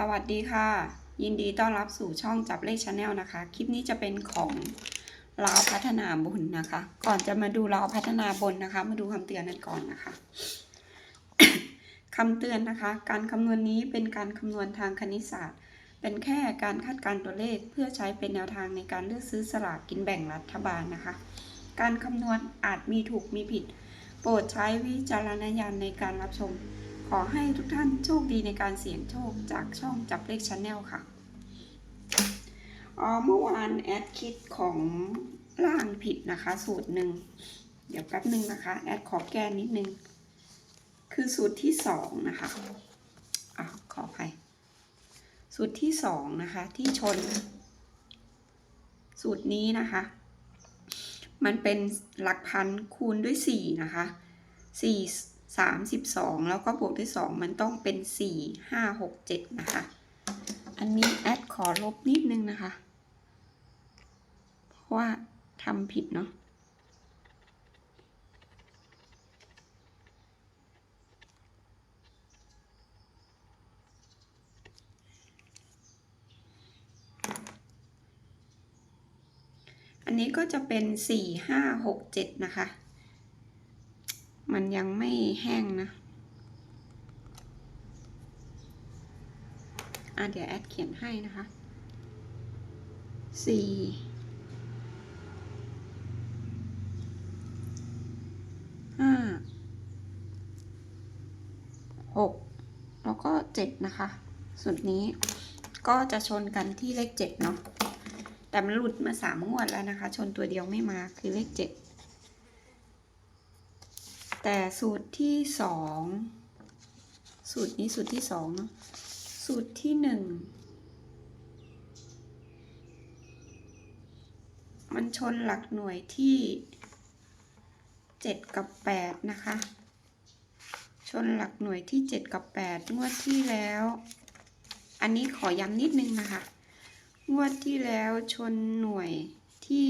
สวัสดีค่ะ ยินดีต้อนรับสู่ช่องจับเลขชาแนลนะคะ คลิปนี้จะเป็นของลาวพัฒนาบนนะคะ ก่อนจะมาดูลาวพัฒนาบนนะคะ มาดูคำเตือนกันก่อนนะคะคำเตือนนะคะ การคำนวณนี้เป็นการคำนวณทางคณิตศาสตร์ เป็นแค่การคาดการณ์ตัวเลขเพื่อใช้เป็นแนวทางในการเลือกซื้อสลากกินแบ่งรัฐบาลนะคะ การคำนวณอาจมีถูกมีผิด โปรดใช้วิจารณญาณในการรับชม ขอให้ทุกท่านโชคดีในการเสี่ยงโชคจากช่องจับเลขชาแนลค่ะอ๋อเมื่อวานแอดคิดของล่างผิดนะคะ สูตรหนึ่ง เดี๋ยวแป๊บหนึ่งนะคะ แอดขอแก้นิดนึง คือสูตรที่สองนะคะอะขออภัยสูตรที่สองนะคะ ที่ชน สูตรนี้นะคะ มันเป็นหลักพันคูณด้วยสี่นะคะสี่ สามสิบสองแล้วก็บวกด้วยสองมันต้องเป็นสี่ห้าหกเจ็ดนะคะ อันนี้แอดขอลบนิดนึงนะคะ เพราะว่าทำผิดเนาะอันนี้ก็จะเป็นสี่ห้าหกเจ็ดนะคะ มันยังไม่แห้งนะอะเดี๋ยวแอดเขียนให้นะคะสี่ห้าหกแล้วก็เจ็ดนะคะสุดนี้ก็จะชนกันที่เลขเจ็ดเนาะแต่มันหลุดมาสามงวดแล้วนะคะ ชนตัวเดียวไม่มาคือเลขเจ็ด แต่สูตรที่สองสูตรนี้สูตรที่สองเนาะสูตรที่หนึ่งมันชนหลักหน่วยที่เจ็ดกับแปดนะคะ ชนหลักหน่วยที่เจ็ดกับแปดงวดที่แล้ว อันนี้ขอย้ำนิดนึงนะคะ งวดที่แล้วชนหน่วยที่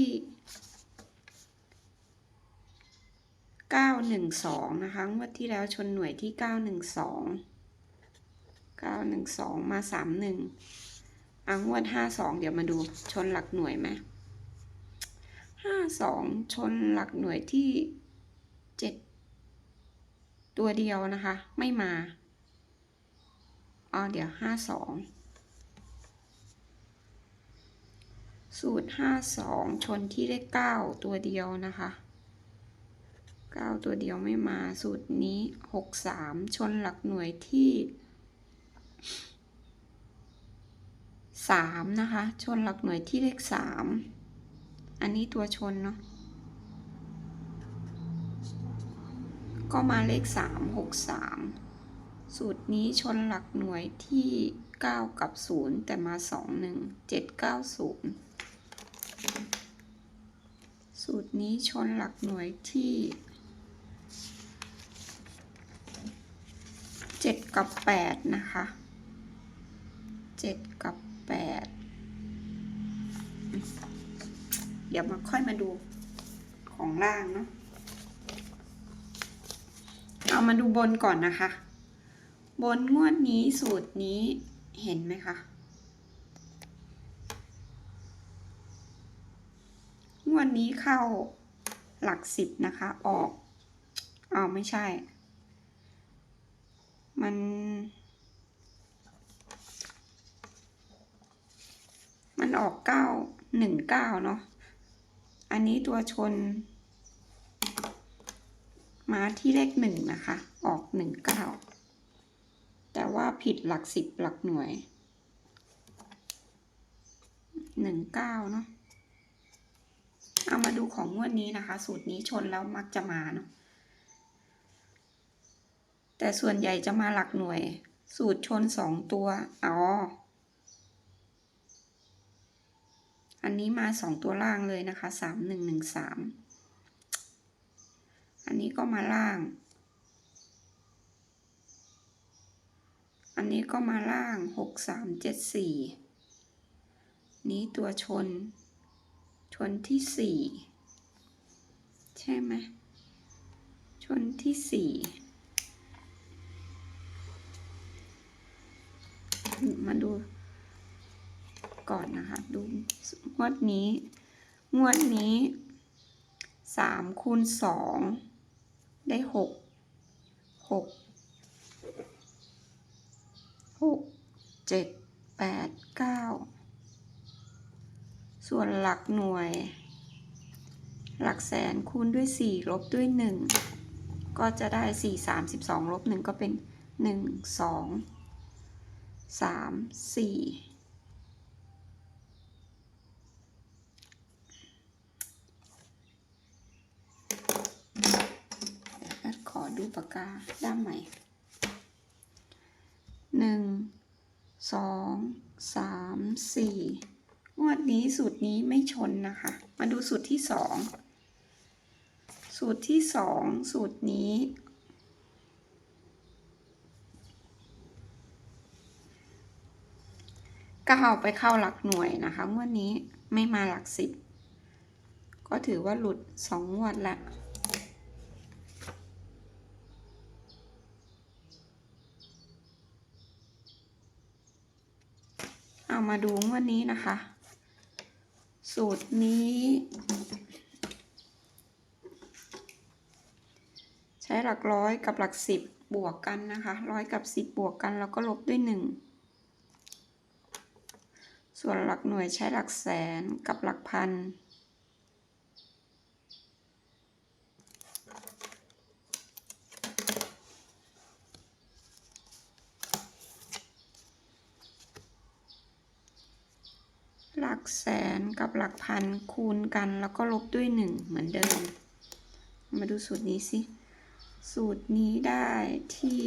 เก้าหนึ่งสองนะคะ งวดที่แล้วชนหน่วยที่เก้าหนึ่งสองเก้าหนึ่งสองมาสามหนึ่งอะงวดห้าสองเดี๋ยวมาดูชนหลักหน่วยไหมห้าสองชนหลักหน่วยที่เจ็ดตัวเดียวนะคะ ไม่มาอ๋อเดี๋ยวห้าสองสูตรห้าสองชนที่เลขเก้าตัวเดียวนะคะ เก้าตัวเดียวไม่มาสูตรนี้หกสามชนหลักหน่วยที่สามนะคะ ชนหลักหน่วยที่เลขสามอันนี้ตัวชนเนาะก็มาเลขสามหกสามสูตรนี้ชนหลักหน่วยที่เก้ากับศูนย์แต่มาสองหนึ่งเจ็ดเก้าศูนย์สูตรนี้ชนหลักหน่วยที่ เจ็ดกับแปดนะคะเจ็ดกับแปดเดี๋ยวมาค่อยมาดูของล่างเนาะเอามาดูบนก่อนนะคะ บนงวดนี้สูตรนี้เห็นไหมคะงวดนี้เข้าหลักสิบนะคะ ออกอ้าวไม่ใช่ มัน มันออกเก้าหนึ่งเก้าเนาะ อันนี้ตัวชน มาที่เลขหนึ่งนะคะ ออกหนึ่งเก้า แต่ว่าผิดหลักสิบหลักหน่วยหนึ่งเก้าเนาะ เอามาดูของงวดนี้นะคะ สูตรนี้ชนแล้วมักจะมาเนาะ แต่ส่วนใหญ่จะมาหลักหน่วย สูตรชนสองตัว อ๋อ อันนี้มาสองตัวล่างเลยนะคะสามหนึ่งหนึ่งสามอันนี้ก็มาล่าง อันนี้ก็มาล่างหกสามเจ็ดสี่นี้ตัวชน ชนที่สี่ใช่ไหมชนที่สี่ มาดู ก่อนนะคะ ดูงวดนี้ งวดนี้สามคูณสองได้หกหกหกเจ็ดแปดเก้าส่วนหลักหน่วย หลักแสนคูณด้วยสี่ลบด้วยหนึ่งก็จะได้สี่สามสิบสองลบหนึ่งก็เป็นหนึ่งสอง สามสี่ขอดูปากกาด้ามใหม่หนึ่งสองสามสี่งวดนี้สูตรนี้ไม่ชนนะคะ มาดูสูตรที่สองสูตรที่สองสูตรนี้ เอาไปเข้าหลักหน่วยนะคะงวดนี้ไม่มาหลักสิบก็ถือว่าหลุดสองงวดละเอามาดูงวดนี้นะคะ สูตรนี้ ใช้หลักร้อยกับหลักสิบบวกกันนะคะร้อยกับสิบบวกกันแล้วก็ลบด้วยหนึ่ง ส่วนหลักหน่วยใช้หลักแสนกับหลักพัน หลักแสนกับหลักพันคูณกันแล้วก็ลบด้วยหนึ่งเหมือนเดิม มาดูสูตรนี้สิ สูตรนี้ได้ที่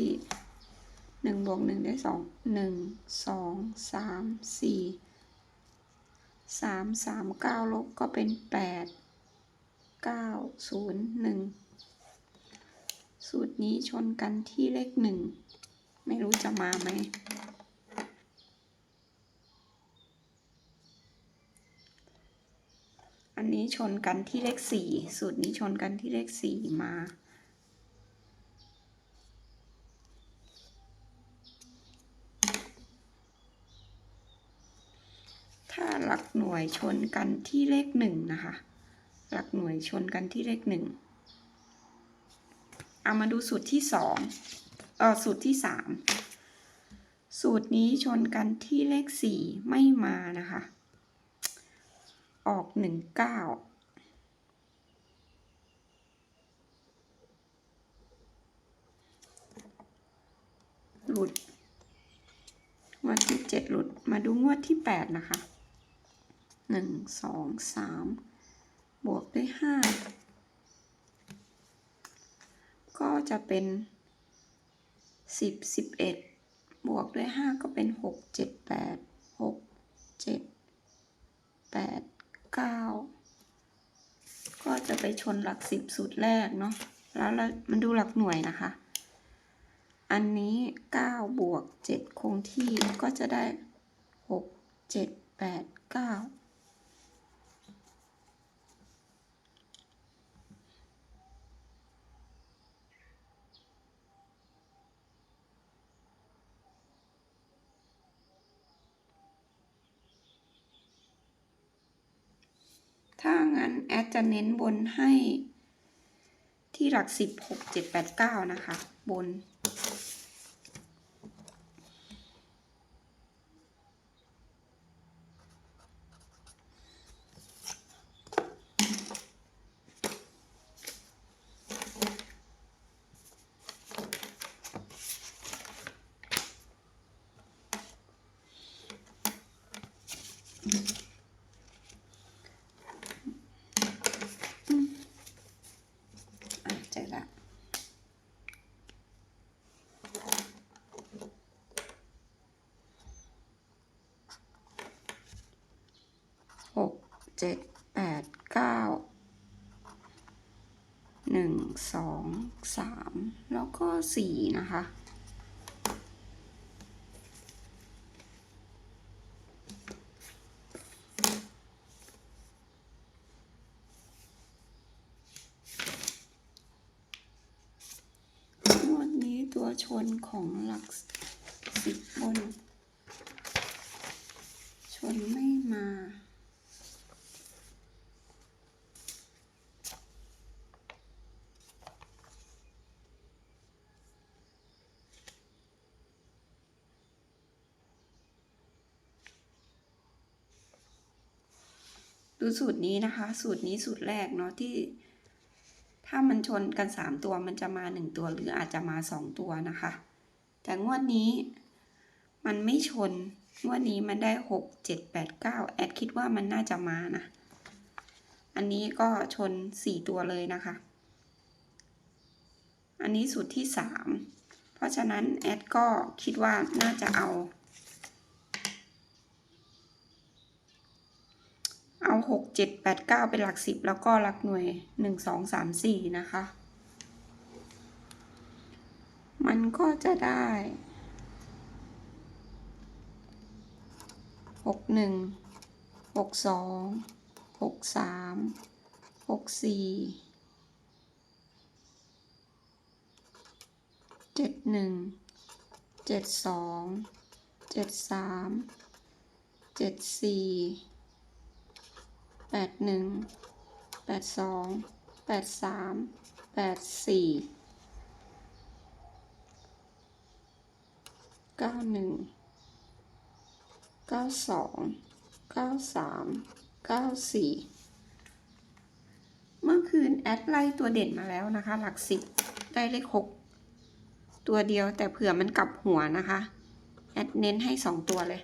หนึ่งบวกหนึ่งได้สองหนึ่งสองสามสี่ สามสามเก้าลบก็เป็นแปดเก้าศูนย์หนึ่งสูตรนี้ชนกันที่เลขหนึ่งไม่รู้จะมาไหมอันนี้ชนกันที่เลขสี่สูตรนี้ชนกันที่เลขสี่มาถ้า หน่วยชนกันที่เลขหนึ่งนะคะ หลักหน่วยชนกันที่เลขหนึ่งเอามาดูสูตรที่สองเออสูตรที่สามสูตรนี้ชนกันที่เลขสี่ไม่มานะคะ ออกหนึ่งเก้าหลุดงวดที่เจ็ดหลุดมาดูงวดที่แปดนะคะ หนึ่งสองสามบวกด้วยห้าก็จะเป็นสิบสิบเอ็ดบวกด้วยห้าก็เป็นหกเจ็ดแปดหกเจ็ดแปดเก้าก็จะไปชนหลักสิบสูตรแรกเนาะแล้วเรามันดูหลักหน่วยนะคะ อันนี้เก้าบวกเจ็ดคงที่ก็จะได้หกเจ็ดแปดเก้าถ้างั้น แอดจะเน้นบนให้ที่หลักสิบหกเจ็ดแปดเก้านะคะ บน เจ็ดแปดเก้าหนึ่งสองสามแล้วก็สี่นะคะ วันนี้ตัวชนของหลักสิบคนชนไม่มา ดูสูตรนี้นะคะ สูตรนี้สูตรแรกเนาะที่ ถ้ามันชนกันสามตัวมันจะมาหนึ่งตัวหรืออาจจะมาสองตัวนะคะ แต่งวดนี้มันไม่ชน งวดนี้มันได้หกเจ็ดแปดเก้าแอดคิดว่ามันน่าจะมานะ อันนี้ก็ชนสี่ตัวเลยนะคะ อันนี้สูตรที่สามเพราะฉะนั้นแอดก็คิดว่าน่าจะเอา เอาหกเจ็ดแปดเก้าเป็นหลักสิบแล้วก็หลักหน่วยหนึ่งสองสามสี่นะคะ มันก็จะได้หกหนึ่งหกสองหกสามหกสี่เจ็ดหนึ่งเจ็ดสองเจ็ดสามเจ็ดสี่ แปดหนึ่งแปดสองแปดสามแปดสี่เก้าหนึ่งเก้าสองเก้าสามเก้าสี่เมื่อคืนแอดไล่ตัวเด่นมาแล้วนะคะ หลักสิบได้เลขหกตัวเดียวแต่เผื่อมันกลับหัวนะคะ แอดเน้นให้สองตัวเลย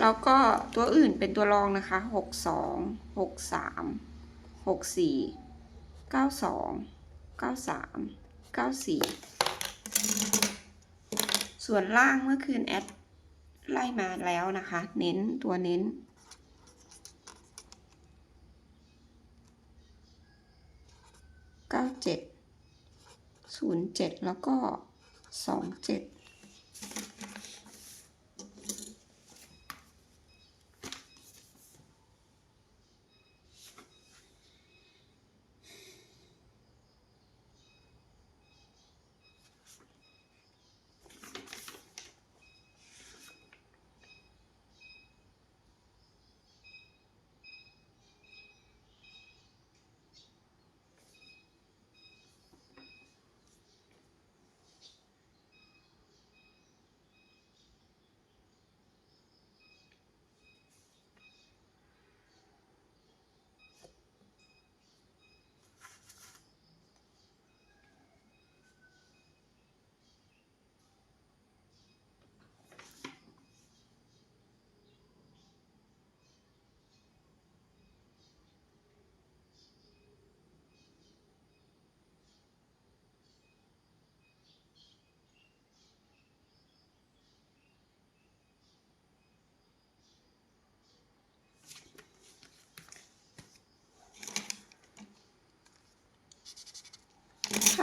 แล้วก็ตัวอื่นเป็นตัวรองนะคะหกสองหกสามหกสี่เก้าสองเก้าสามเก้าสี่ส่วนล่างเมื่อคืนแอดไล่มาแล้วนะคะ เน้นตัวเน้นเก้าเจ็ดศูนย์เจ็ดแล้วก็สองเจ็ด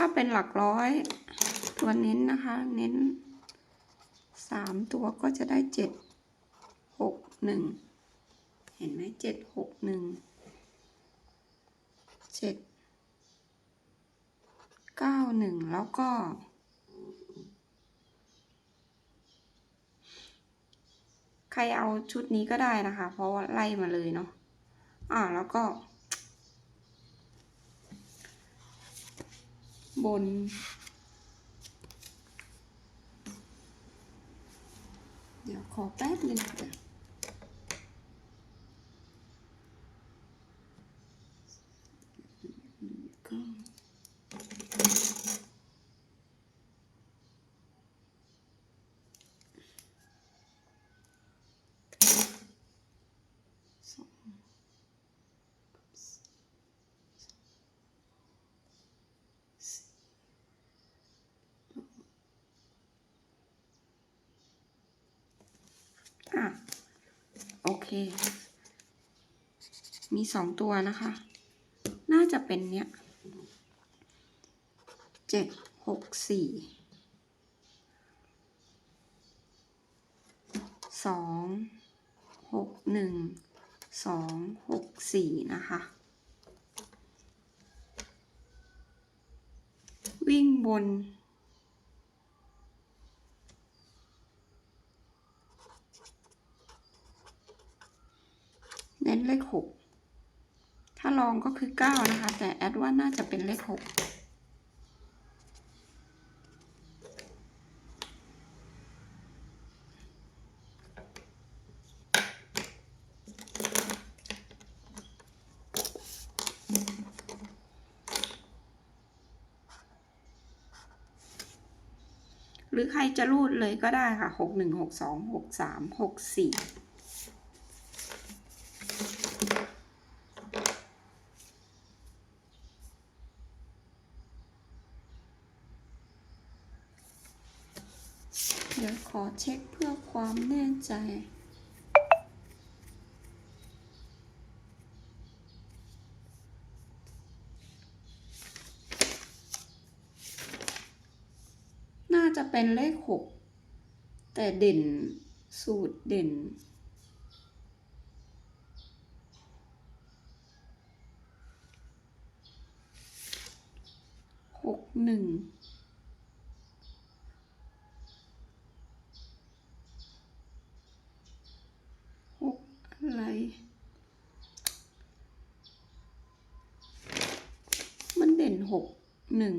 ถ้าเป็นหลักร้อย ตัวเน้นนะคะ เน้นสามตัวก็จะได้เจ็ดหกหนึ่งเห็นไหมเจ็ดหกหนึ่งเจ็ดเก้าหนึ่งแล้วก็ใครเอาชุดนี้ก็ได้นะคะ เพราะว่าไล่มาเลยเนาะ อ่า แล้วก็ บน เดี๋ยวขอแป๊บหนึงจ้ะก็สองอะ โอ เค มีสองตัวนะคะ น่าจะเป็นเนี้ยเจ็ดหกสี่สองหกหนึ่งสองหกสี่นะคะ วิ่งบน เน้นเลขหกถ้าลองก็คือเก้านะคะ แต่แอดว่าน่าจะเป็นเลขหกหรือใครจะรูดเลยก็ได้ค่ะ หกหนึ่งหกสองหกสามหกสี่ ดี๋ยวขอเช็คเพื่อความแน่ใจ น่าจะเป็นเลขหกแต่เด่นสูตรเด่นหกหนึ่ง หกอะไร มันเด่น หกหนึ่ง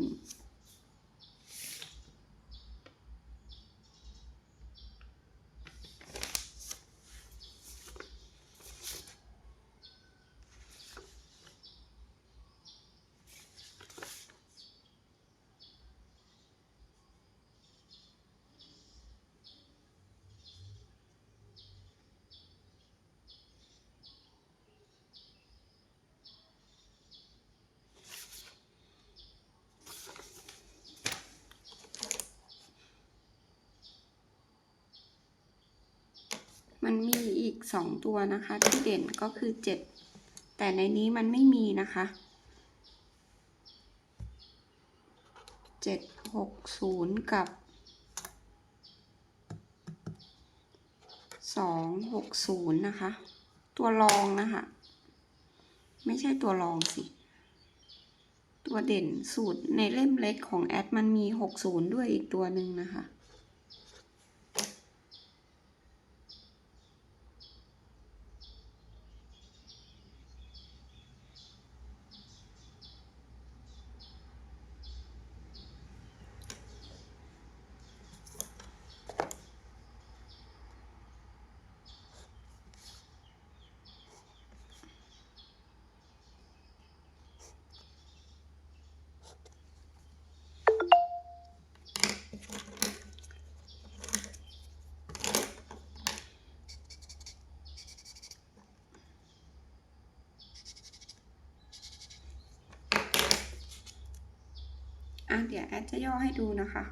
มันมีอีกสองตัวนะคะ ที่เด่นก็คือเจ็ดแต่ในนี้มันไม่มีนะคะเจ็ดหกศูนย์กับสองหกศูนย์นะคะ ตัวรองนะคะ ไม่ใช่ตัวรองสิตัวเด่นสูตรในเล่มเล็กของแอดมันมีหกศูนย์ด้วยอีกตัวหนึ่งนะคะ แอดจะย่อให้ดูนะคะ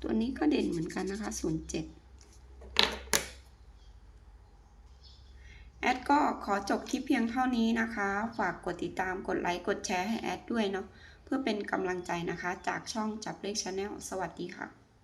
ตัวนี้ก็เด่นเหมือนกันนะคะ 07 แอดก็ขอจบคลิปเพียงเท่านี้นะคะ ฝากกดติดตาม กดไลค์ กดแชร์ให้แอดด้วยเนาะ เพื่อเป็นกำลังใจนะคะ จากช่องจับเลขชาแนล สวัสดีค่ะ